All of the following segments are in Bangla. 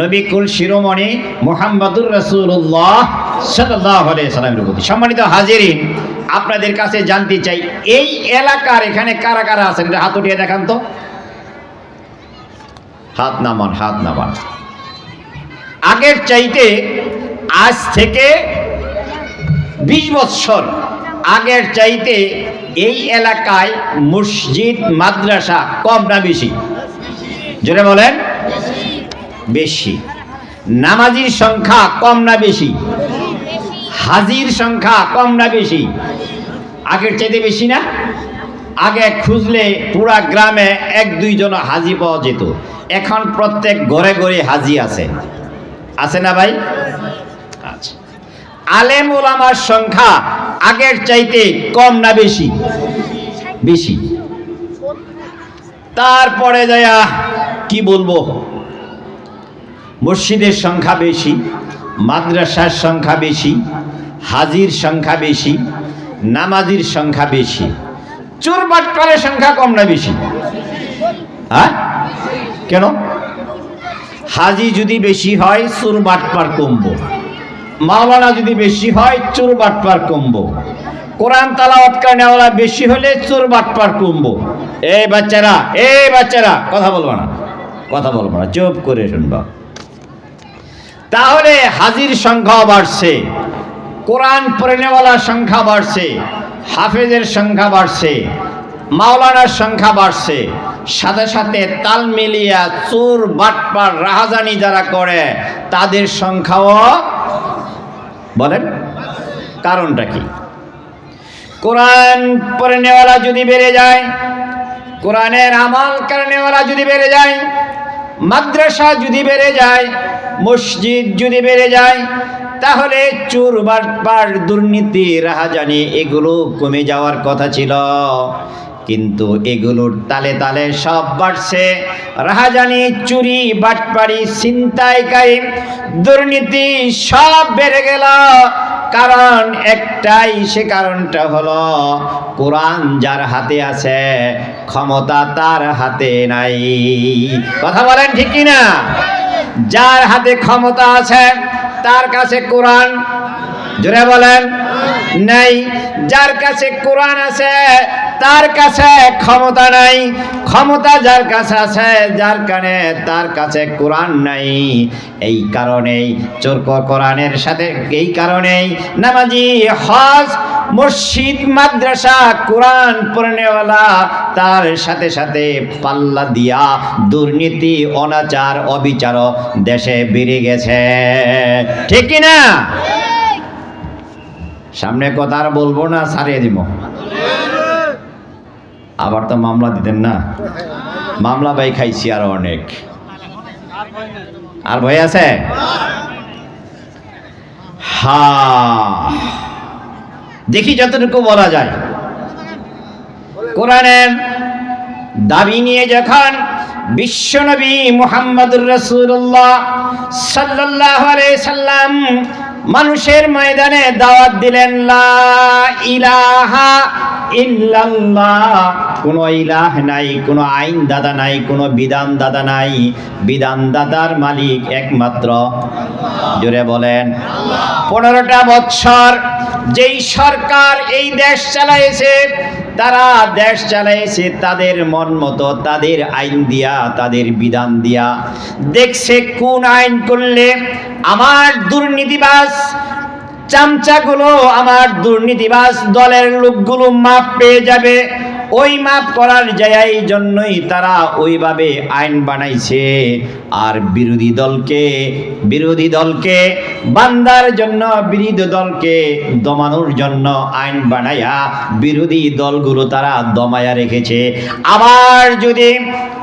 নবিকুল শিরোমণি মোহাম্মদুর রসুল্লাহ সাল্লামের প্রতি। সম্মানিত হাজিরিন, আপনাদের কাছে জানতে চাই, এই এলাকার এখানে কারা কারা আছেন? হাত উঠিয়ে দেখান তো। হাত নামান হাত নামান। আগের চাইতে আজ থেকে বিশ বৎসর আগের চাইতে এই এলাকায় মসজিদ, মাদ্রাসা কম না বেশি? যেটা বলেন। বেশি। নামাজির সংখ্যা কম না বেশি? হাজির সংখ্যা কম না বেশি? আগের চাইতে বেশি না? আগে খুঁজলে পুরা গ্রামে এক দুইজন হাজি পাওয়া যেত। এখন প্রত্যেক ঘরে ঘরে হাজি আছে। আছে না ভাই? আচ্ছা। আলেম ওলামার সংখ্যা আগের চাইতে কম না বেশি? বেশি। তারপরে যায়া কি বলব? মসজিদের সংখ্যা বেশি, মাদ্রাসার সংখ্যা বেশি, হাজির সংখ্যা বেশি, নামাজির সংখ্যা বেশি। চোর বাটপারের সংখ্যা কম না বেশি? হ্যাঁ? কেন? হাজি যদি বেশি হয়, চোর বাটপার কমবো। মাওলানা যদি বেশি হয়, চোর বাটপার কমবো। কোরআন তালাওয়াত নেওয়ালা বেশি হলে চোর বাটপার কমবো। এই বাচ্চারা এই বাচ্চারা, কথা বলব না, কথা বলব না, চুপ করে শুনবা। তাহলে হাজির সংখ্যা বাড়ছে। কোরআন পড়েনেওয়ালার সংখ্যা বাড়ছে। হাফেজের সংখ্যা বাড়ছে। মাওলানার সংখ্যা বাড়ছে। সাথে সাথে তাল মিলিয়া চোর, বাটপার, রাহাজানি যারা করে, তাদের সংখ্যাও বলেন, কারণটা কি? কোরআন পড়েনেওয়ালা যদি বেড়ে যায়, কোরআনের আমাল কারণেওয়ালা যদি বেড়ে যায় মাদ্রাসা যদি বেড়ে যায়, মসজিদ যদি বেড়ে যায়, তাহলে চোর বাটপার দুর্নীতি, রাহাজানি, এগুলো কমে যাওয়ার কথা ছিল। কিন্তু এগুলোর তালে তালে সব বাড়ছে। রাহাজানি, চুরি, বাটপাড়ি ছিনতাইকারী দুর্নীতি সব বেড়ে গেল। কারণ একটাই, সে কারণটা হলো কোরআন যার হাতে আছে, ক্ষমতা তার হাতে নাই। কথা বলেন ঠিক না যার হাতে ক্ষমতা আছে, তার কাছে কোরআন, জোরে বলেন। নাই, যার কাছে কোরআন আছে, তার কাছে ক্ষমতা নাই। ক্ষমতা যার কাছে আছে, যার কানে তার কাছে কোরআন নাই। এই কারণেই চোরক কোরআনের সাথে, এই কারণেই নামাজি, হজ, মসজিদ, মাদ্রাসা, কোরআন পড়নেওয়ালা তার সাথে সাথে পাল্লা দিয়া দুর্নীতি, অনাচার অবিচার দেশে বেড়ে গেছে। ঠিক না সামনে কথা আর বলব না সারিয়ে দিব। আবার তো মামলা দিতেন না। মামলা ভাই খাইছি আর অনেক। আর ভয় আছে? হা। দেখি যতটুকু বলা যায়। কোরআনের দাবি নিয়ে যখন বিশ্বনবী মুহাম্মদুর রসুল্লাহ সাল্লাহ সাল্লাম মানুষের ময়দানে দাওয়াত দিলেন লা ইলাহা ইল্লাল্লাহ। কোনো ইলাহ নাই, কোনো আইন দাদা নাই, কোনো বিধান দাদা নাই। বিধান দাদার মালিক একমাত্র। জোরে বলেন। পনেরোটা বৎসর যেই সরকার এই দেশ চালাইছে, তারা দেশ চালাইছে তাদের মন মতো, তাদের আইন দিয়া, তাদের বিধান দিয়া। দেখছে কোন আইন করলে আমার দুর্নীতিবাজ চামচাগুলো আমার দুর্নীতিবাস দলের লোকগুলো মাপ পেয়ে যাবে। ওই মাপ করার জায়গায় জন্যই তারা ওইভাবে আইন বানাইছে। আর বিরোধী দলকে বিরোধী দলকে বান্দার জন্য, বিরোধী দলকে দমানোর জন্য আইন বানাইয়া বিরোধী দলগুলো তারা দমায়া রেখেছে। আবার যদি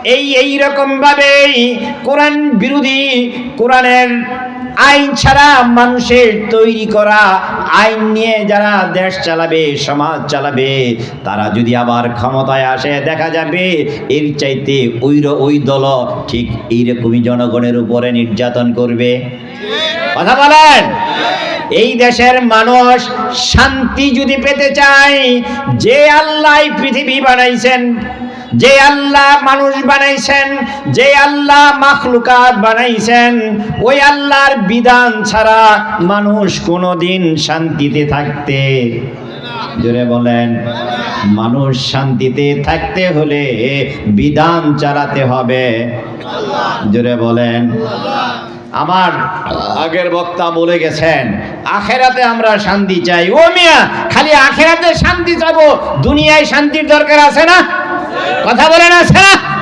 এই এই রকম ভাবেই কোরআন বিরোধী, কোরআনের আইন ছাড়া মানুষের তৈরি করা আইন নিয়ে যারা দেশ চালাবে, সমাজ চালাবে, তারা যদি আবার ক্ষমতায় আসে, দেখা যাবে এর চাইতে ওই ওই দল ঠিক এইরকমই জনগণের উপরে নির্যাতন করবে। কথা বলেন? এই দেশের মানুষ শান্তি যদি পেতে চায়, যে আল্লাহ পৃথিবী বানাইছেন যে আল্লাহ মানুষ বানাইছেন, যে আল্লাহ মাখলুকাত বানাইছেন, ওই আল্লাহর বিধান ছাড়া মানুষ কোনোদিন শান্তিতে থাকতে জোরে বলেন, মানুষ শান্তিতে থাকতে হলে বিধান চালাতে হবে। জোরে বলেন, আমার আগের বক্তা বলে গেছেন, আখেরাতে আমরা শান্তি চাই। ও মিয়া, খালি আখেরাতে শান্তি চাবো দুনিয়ায় শান্তির দরকার আছে না? কথা বলে না না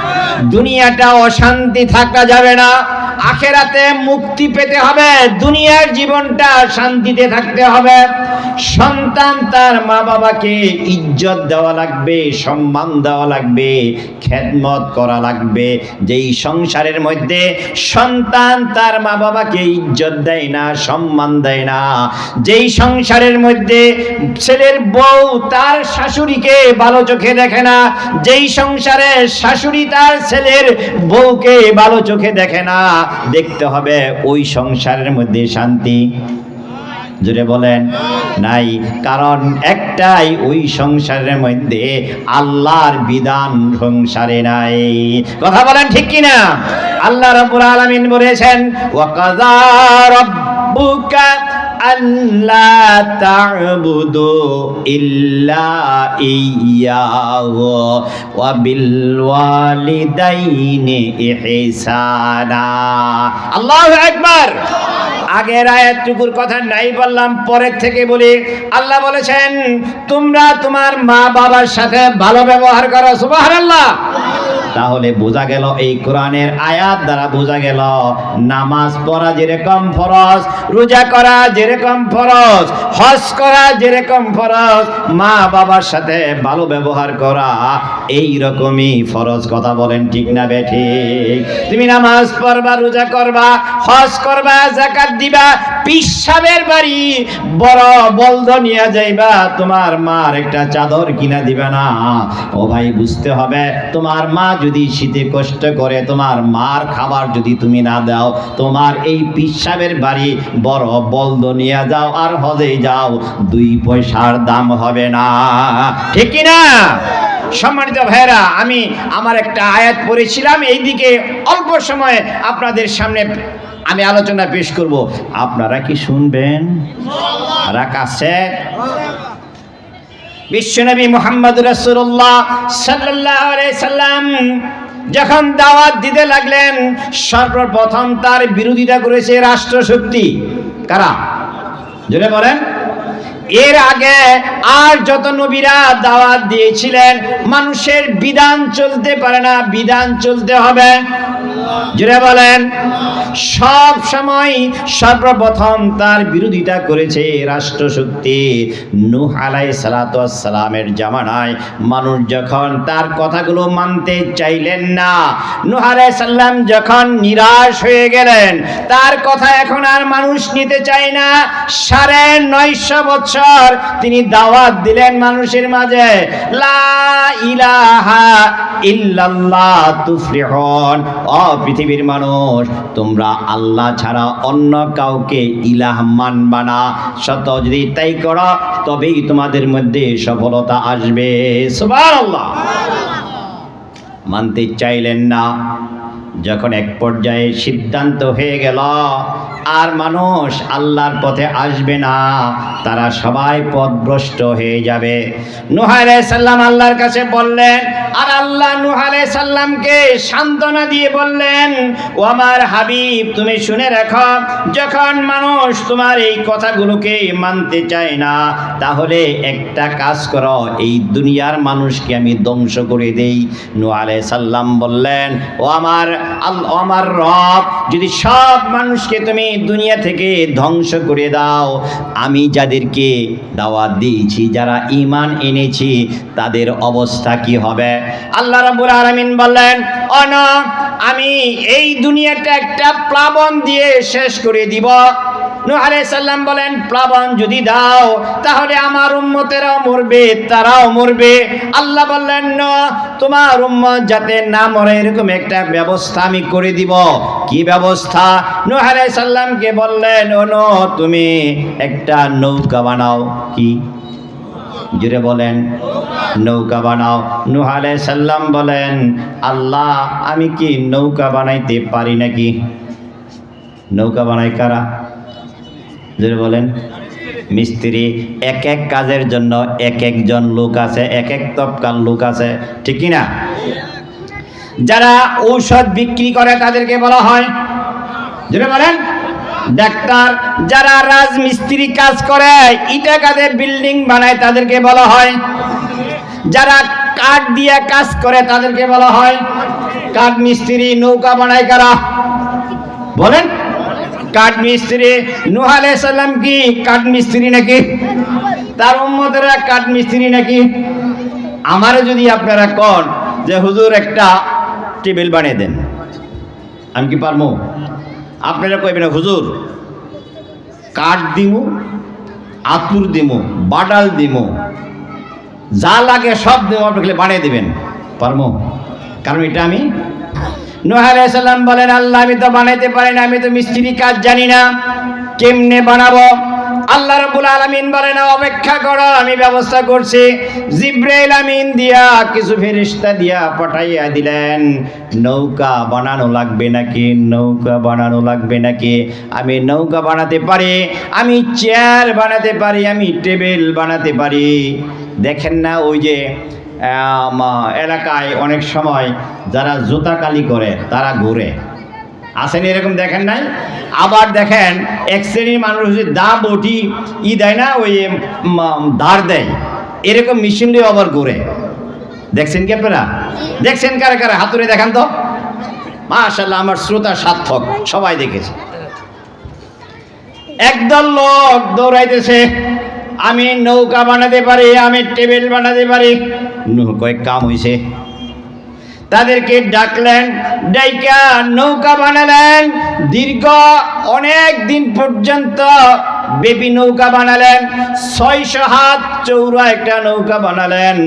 দুনিয়াটা অশান্তি থাকা যাবে না। আখেরাতে মুক্তি পেতে হবে। দুনিয়ার জীবনটা শান্তিতে থাকতে হবে। সন্তান তার মা বাবাকে ইজ্জত দেওয়া লাগবে, সম্মান দেওয়া লাগবে, খেদমত করা লাগবে। যেই সংসারের মধ্যে সন্তান তার মা বাবাকে ইজ্জত দেয় না, সম্মান দেয় না, যেই সংসারের মধ্যে ছেলের বউ তার শাশুড়িকে ভালো চোখে দেখে না, যেই সংসারে শাশুড়ি তার ছেলের বউকে ভালো চোখে দেখে না, দেখতে হবে ওই সংসারের মধ্যে শান্তি। জুড়ে বলেন, নাই, কারণ একটাই ওই সংসারের মধ্যে আল্লাহর বিধান সংসারে নাই। কথা বলেন ঠিক কি না? আল্লাহ রাব্বুল আলামিন বলেছেন ওয়াকাযা রাব্বুকা আল্লা তা'বুদু ইল্লা ইয়্যাহু ওয়া বিল ওয়ালিদাইনি ইহসানা। আল্লাহু আকবার। আগের আয়াতটুকুর কথা নাই বললাম, পরের থেকে বলি, আল্লাহ বলেছেন, তোমরা তোমার মা বাবার সাথে ভালো ব্যবহার করো, সুবহানাল্লাহ। তাহলে বোঝা গেল এই কোরআনের আয়াত দ্বারা বোঝা গেল নামাজ পড়া যেরকম ফরজ, রোজা করা যেরকম ফরজ, হজ করা যেরকম ফরজ, মা বাবার সাথে ভালো ব্যবহার করা এই রকমই ফরজ কথা বলেন ঠিক না বেঠিক তুমি নামাজ পড়বা, রোজা করবা, হজ করবা জাকাত দিবা পিসাবের বাড়ি, বড় বলদ নিয়ে যাইবা, তোমার মার একটা চাদর কিনা দিবে না। ও ভাই, বুঝতে হবে, তোমার মা যদি শীতে কষ্ট করে, তোমার মার খাবার যদি তুমি না দাও, তোমার এই পিসাবের বাড়ি বড় বলদ নিয়ে যাও আর হজে যাও, দুই পয়সার দাম হবে না। ঠিক কি না? সম্মানিত ভাইরা আমি আমার একটা আয়াত পড়েছিলাম, এইদিকে অল্প সময়ে আপনাদের সামনে আমি আলোচনা পেশ করব। আপনারা কি শুনবেন? রাখা আছে? বিশ্বনবী মোহাম্মদ রসুল্লাহ সাল্লাহ সাল্লাম যখন দাওয়াত দিতে লাগলেন, সর্বপ্রথম তার বিরোধিতা করেছে রাষ্ট্রশক্তি। কারা? যেটা বলেন। এর আগে আর যত নবীরা দাওয়াত দিয়েছিলেন, মানুষের বিধান চলতে পারে না, বিধান চলতে হবে। জুড়ে বলেন। সব সময় সর্বপ্রথম তার বিরোধিতা করেছে রাষ্ট্রশক্তি। নূহ সালামের জামানায় মানুষ যখন তার কথাগুলো মানতে চাইলেন না, নূহ আলাই সাল্লাম যখন নিরাশ হয়ে গেলেন, তার কথা এখন আর মানুষ নিতে চায় না। সাড়ে নয়শো বছর তিনি দাওয়াত দিলেন মানুষের মাঝে পৃথিবীর মানুষ, তোমরা আল্লাহ ছাড়া অন্য কাউকে ইলাহ মানবা না। সত যদি তাই করো, তবেই তোমাদের মধ্যে সফলতা আসবে। সুবহানাল্লাহ। মানতে চাইলেন না। যখন এক পর্যায়ে সিদ্ধান্ত হয়ে গেল, আর মানুষ আল্লাহর পথে আসবে না, তারা সবাই পথভ্রষ্ট হয়ে যাবে। নুহারে সাল্লাম আল্লাহর কাছে বললেন, আর আল্লাহ নুহারে সাল্লামকে সান্ত্বনা দিয়ে বললেন, ও আমার হাবিব, তুমি শুনে রাখো, যখন মানুষ তোমার এই কথাগুলোকে মানতে চায় না, তাহলে একটা কাজ করো, এই দুনিয়ার মানুষকে আমি ধ্বংস করে দেই। নু আলাইহিস সাল্লাম বললেন, ও আমার আমার রব, যদি সব মানুষকে তুমি দুনিয়া থেকে ধ্বংস করে দাও, আমি যাদেরকে দাওয়াত দিয়েছি, যারা ঈমান এনেছি, তাদের অবস্থা কি হবে? আল্লাহ রাব্বুল আরামিন বললেন অন আমি এই দুনিয়াটা একটা প্লাবন দিয়ে শেষ করে দিব। সালাম বলেন, প্লাবন যদি দাও, তাহলে আমার উম্মতেরাও মরবে, তারাও মরবে। আল্লাহ বললেন ন তোমার উম্মত যাতে না মরে, এরকম একটা ব্যবস্থা আমি করে দিব। কি ব্যবস্থা? নূহ আলাইহিস সালামকে বললেন, ও ন তুমি একটা নৌকা বানাও। কি? জুড়ে বলেন, নৌকা বানাও। নুহ আলাইহিস সালাম বলেন, আল্লাহ, আমি কি নৌকা বানাইতে পারি নাকি? নৌকা বানাই কারা? জুড়ে বলেন। মিস্ত্রি এক এক কাজের জন্য এক একজন লোক আছে, এক এক তপকার লোক আছে, ঠিক না যারা ঔষধ বিক্রি করে তাদেরকে বলা হয় যেটা বলেন। ডাক্তার, যারা রাজমিস্ত্রি কাজ করে, ইটা কাজে বিল্ডিং বানায় তাদেরকে বলা হয়। যারা কাঠ দিয়ে কাজ করে তাদেরকে বলা হয়। কাঠ মিস্ত্রি নৌকা বানায় কারা? বলেন। কাঠ মিস্ত্রি নুহ আলাইহিস সালাম কি কাঠ মিস্ত্রি নাকি? তার উম্মতেরা কাঠ মিস্ত্রি নাকি? আমারে যদি আপনারা কন যে হুজুর একটা টেবিল বানিয়ে দেন, আমি কি পারব? আপনারা কইবেন হুজুর, কাঠ দিমু, আতুর দিমু, বাটাল দিমু, যা লাগে সব দিমু আপনাকে বানিয়ে দেবেন। পারব? কারণ এটা আমি নোহ আলাইসাল্লাম বলেন, আল্লাহ, আমি তো বানাইতে পারি না, আমি তো মিস্ত্রি কাজ জানি না। কেমনে বানাবো? আল্লাহ রাব্বুল আলামিন বলেন অপেক্ষা করো, আমি ব্যবস্থা করছি। জিব্রাইল আমিন দিয়া কিছু ফেরেশতা দিয়া পাঠাইয়া দিলেন, নৌকা বানানো লাগবে নাকি? নৌকা বানানো লাগবে নাকি? আমি নৌকা বানাতে পারি, আমি চেয়ার বানাতে পারি, আমি টেবিল বানাতে পারি। দেখেন না, ওই যে এলাকায় অনেক সময় যারা জুতা কালি করে, তারা ঘুরে। আসেন এরকম দেখেন নাই? আবার দেখেন, এক শ্রেণির মানুষ হচ্ছে দা বটি, ই দেয় না, ওই ধার দেয়। এরকম মেশিন দিয়ে আবার ঘুরে। দেখছেন কি আপনারা? দেখছেন কারে কারে? হাতুড়ে দেখান তো। মাশাল্লাহ আমার শ্রোতা সার্থক, সবাই দেখেছে। একদল লোক দৌড়াইতেছে। আমি নৌকা বানাতে পারি আমি টেবিল বানাতে পারি। কয়েক কাম হয়েছে তাদেরকে ডাকলেন ডাইকা নৌকা বানালেন। দীর্ঘ অনেক দিন পর্যন্ত বেবি নৌকা বানালেন, ছয়শো হাত চৌড়া একটা নৌকা বানালেন,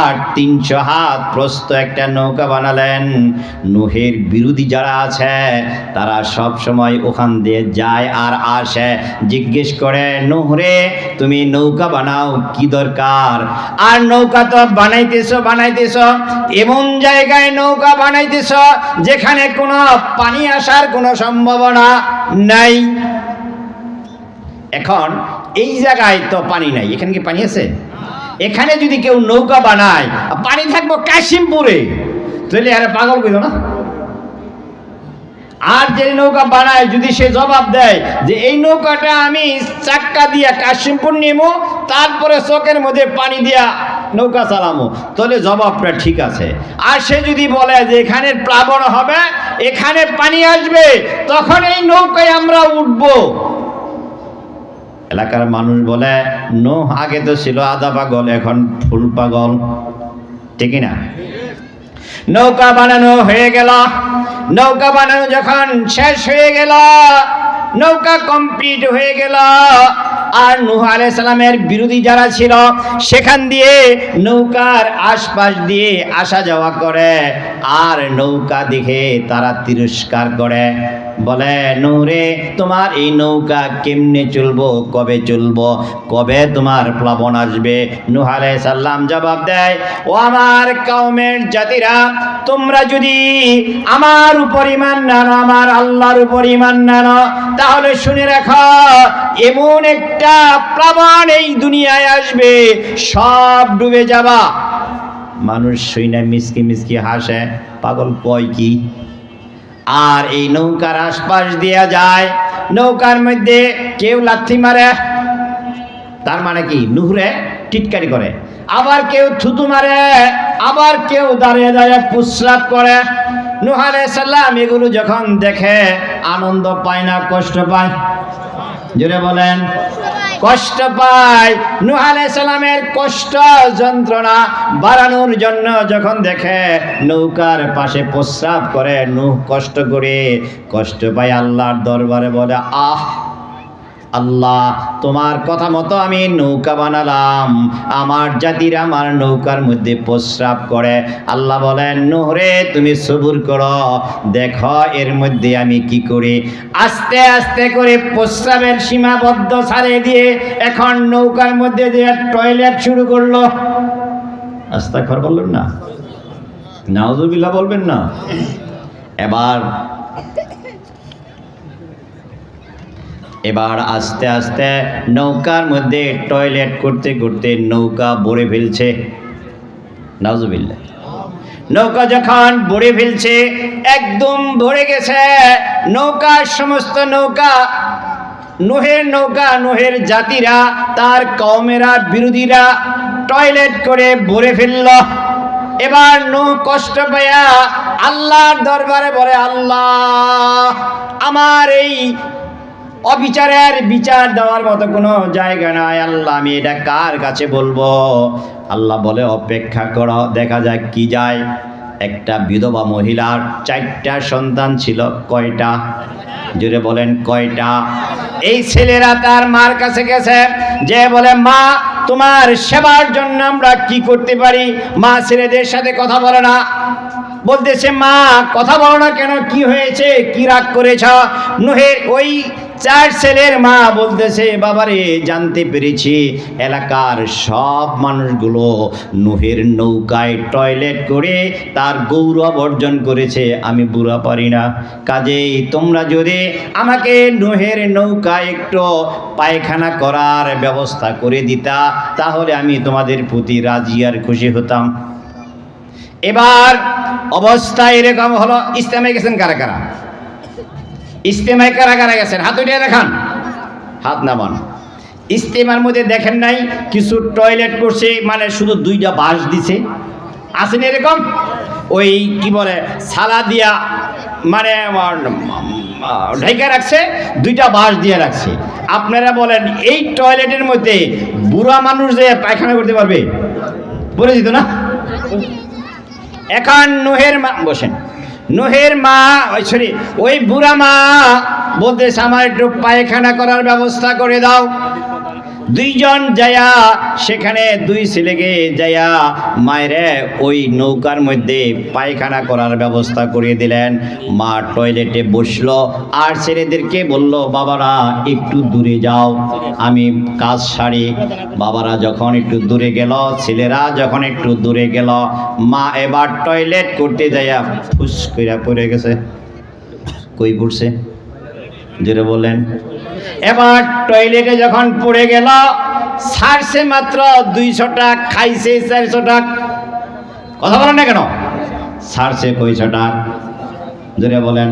আর তিনশো হাত প্রস্ত একটা নৌকা বানালেন। নুহের বিরোধী যারা আছে, তারা সব সময় ওখান দিয়ে যায় আর আসে। জিজ্ঞেস করে, নোহরে, তুমি নৌকা বানাও, কি দরকার? আর নৌকা তো বানাইতেছ বানাইতেছ, এমন জায়গায় নৌকা বানাইতেছ, যেখানে কোনো পানি আসার কোনো সম্ভাবনা নাই। এখন এই জায়গায় তো পানি নাই। এখানে কি পানি আছে? এখানে যদি কেউ নৌকা বানায়, পানি থাকব কাশিমপুরে। তাহলে আরে পাগল কইল না? আর যে নৌকা বানায়, যদি সে জবাব দেয় যে এই নৌকাটা আমি চাক্কা দিয়া কাশিমপুর নেব তারপরে চকের মধ্যে পানি দিয়া নৌকা চালামো, তাহলে জবাবটা ঠিক আছে। আর সে যদি বলে যে এখানে প্লাবন হবে, এখানে পানি আসবে, তখন এই নৌকায় আমরা উঠবো। এলাকার মানুষ বলে নো আগে তো ছিল আদা পাগল, এখন ফুল পাগল। ঠিক না? নৌকা বানানো হয়ে গেল। নৌকা বানানো যখন শেষ হয়ে গেল, নৌকা কমপ্লিট হয়ে গেল। আর নুহ আলাইহিস সালামের বিরোধী যারা ছিল, সেখান দিয়ে নৌকার আশপাশ দিয়ে আসা যাওয়া করে। আর নৌকা দেখে তারা তিরস্কার করে। বলে, নূরে, তোমার এই নৌকা কেমনে চলবো? কবে চলবো? কবে তোমার প্লাবন আসবে? নুহ আলাইহিস সালাম জবাব দেয়, ও আমার কওমের জাতিরা, তোমরা যদি আমার উপর ইমান নানো, আমার আল্লাহর উপর ইমান নানো, তাহলে শুনে রাখো, এমন একটা প্লাবন এই দুনিয়ায় আসবে, সব ডুবে যাবা। মানুষ শুইনা মিসকি মিসকি হাসে, পাগল কয় কি? আর এই নৌকার আশপাশ দিয়া যায়, নৌকার মধ্যে কেউ লাথি মারে, তার মানে কি? নুহরে টিটকারি করে। আবার কেউ থুতু মারে, আবার কেউ দাঁড়িয়ে দাঁড়িয়ে প্রস্রাব করে। নুহ আলাইহিস সালাম এগুলো যখন দেখে, আনন্দ পায় না, কষ্ট পায়। জোরে বলেন। কষ্ট পায়। নুহ সালামের কষ্ট যন্ত্রণা বাড়ানোর জন্য যখন দেখে নৌকার পাশে প্রস্রাব করে, নুহ কষ্ট করে কষ্ট পায় আল্লাহর দরবারে বলে, আহ আল্লাহ, তোমার কথা মতো আমি নৌকা বানালাম। আমার জাতির আমার নৌকার মধ্যে প্রস্রাব করে। আল্লাহ বলেন, নোহরে, তুমি সবুর করো। দেখো, এর মধ্যে আমি কি করি? আস্তে আস্তে করে প্রস্রাবের সীমাবদ্ধ ছাড়িয়ে দিয়ে এখন নৌকার মধ্যে যে টয়লেট শুরু করল। আস্তা খর বললেন না? নাউজুবিল্লাহ বলবেন না? এবার এবার আস্তে আস্তে নৌকার মধ্যে টয়লেট করতে করতে নৌকা ভরে ফেলছে। নাউজুবিল্লাহ। নৌকা যখন ভরে ফেলছে, একদম ভরে গেছে। নৌকার সমস্ত নৌকা, নোহের নৌকা, নোহের জাতিরা, তার কওমেরা, বিরোধীরা টয়লেট করে ভরে ফেলল। এবার নৌ কষ্ট পাইয়া আল্লাহর দরবারে বলে, আল্লাহ, আমার এই অবিচারের বিচার দেওয়ার মতো কোনো জায়গা নাই। আল্লাহ, আমি এটা কার কাছে বলব? আল্লাহ বলে, অপেক্ষা করো, দেখা যাক কি যায়। একটা বিধবা মহিলার চারটা সন্তান ছিল, কয়টা? জুড়ে বলেন, কয়টা? এই ছেলেরা তার মার কাছে গেছে। যে বলে, মা, তোমার সেবার জন্য আমরা কি করতে পারি? মা ছেলেদের সাথে কথা বলে না। বলতেছে, মা, কথা বলো না কেন? কি হয়েছে? কি রাগ করেছ? নুহের ওই চার ছেলের মা বলতেছে, বাবারে, জানতে পেরেছি, এলাকার সব মানুষগুলো নুহের নৌকায় টয়লেট করে তার গৌরব অর্জন করেছে। আমি বুড়া পারি না। কাজেই তোমরা যদি আমাকে নুহের নৌকায় একটু পায়খানা করার ব্যবস্থা করে দিতা, তাহলে আমি তোমাদের প্রতি রাজি আর খুশি হতাম। এবার অবস্থা এরকম হলো ইস্তেমায় গেছেন কারা কারা? ইস্তেমায় কারা কারা গেছেন? হাত উঠিয়ে দেখান। হাত নামান। ইস্তেমার মধ্যে দেখেন নাই, কিছু টয়লেট করছে মানে শুধু দুইটা বাঁশ দিছে। আসেন এরকম? ওই কি বলে, সালা দিয়া মানে ঢেকে রাখছে, দুইটা বাঁশ দিয়ে রাখছে। আপনারা বলেন, এই টয়লেটের মধ্যে বুড়া মানুষ যে পায়খানা করতে পারবে? বলে দিত না? এখন নোহের মা বসেন। নোহের মা, ওই সরি, ওই বুড়া মা বলতেছে, আমার একটু পায়খানা করার ব্যবস্থা করে দাও। দুইজন যায়া, সেখানে দুই ছেলেকে যায়া মায়েরে ওই নৌকার মধ্যে পায়খানা করার ব্যবস্থা করে দিলেন। মা টয়লেটে বসল, আর ছেলেদেরকে বলল, বাবারা, একটু দূরে যাও, আমি কাজ সারি। বাবারা যখন একটু দূরে গেল, ছেলেরা যখন একটু দূরে গেল, মা এবার টয়লেট করতে যাইয়া ফুস কইরা পড়ে গেছে। কই পড়ছে? যেটা বললেন এবার টয়লেটে যখন পড়ে গেল, সারছে মাত্র দুইশো টাকা, খাইছে চারশো টাকা। কথা বলেন না কেন? সারছে কয়শো টাকা? ধরে বলেন,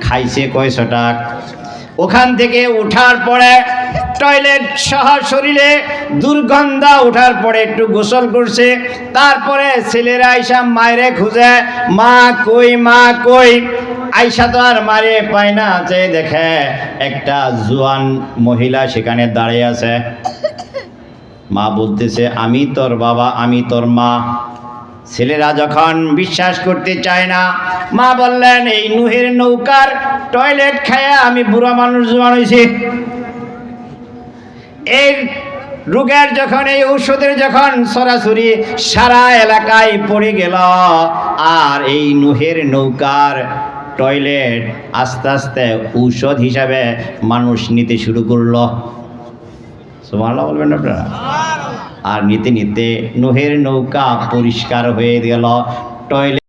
খাইছে কয়শো টাকা? ওখান থেকে উঠার পরে টয়লেট সহ শরীরে দুর্গন্ধ উঠার পরে একটু গোসল করছে। তারপরে ছেলেরা আইসা মায়েরে খুঁজে, মা কই মা কই? আইসা তো আর মারে পায় না, যে দেখে একটা জোয়ান মহিলা সেখানে দাঁড়িয়ে আছে। মা বলতেছে, আমি তোর বাবা, আমি তোর মা। ছেলেরা যখন বিশ্বাস করতে চায় না, মা বললেন, এই নুহের নৌকার টয়লেট খায়া আমি বুড়া মানুষ জোয়ান হয়েছি এই রোগের যখন, এই ঔষধের যখন সরাসরি সারা এলাকায় পড়ে গেল, আর এই নুহের নৌকার টয়লেট আস্তে আস্তে ঔষধ হিসাবে মানুষ নিতে শুরু করল। সুমাল্লাহ বলবেন আপনারা? আর নিতে নিতে নোহের নৌকা পরিষ্কার হয়ে গেল। টয়লেট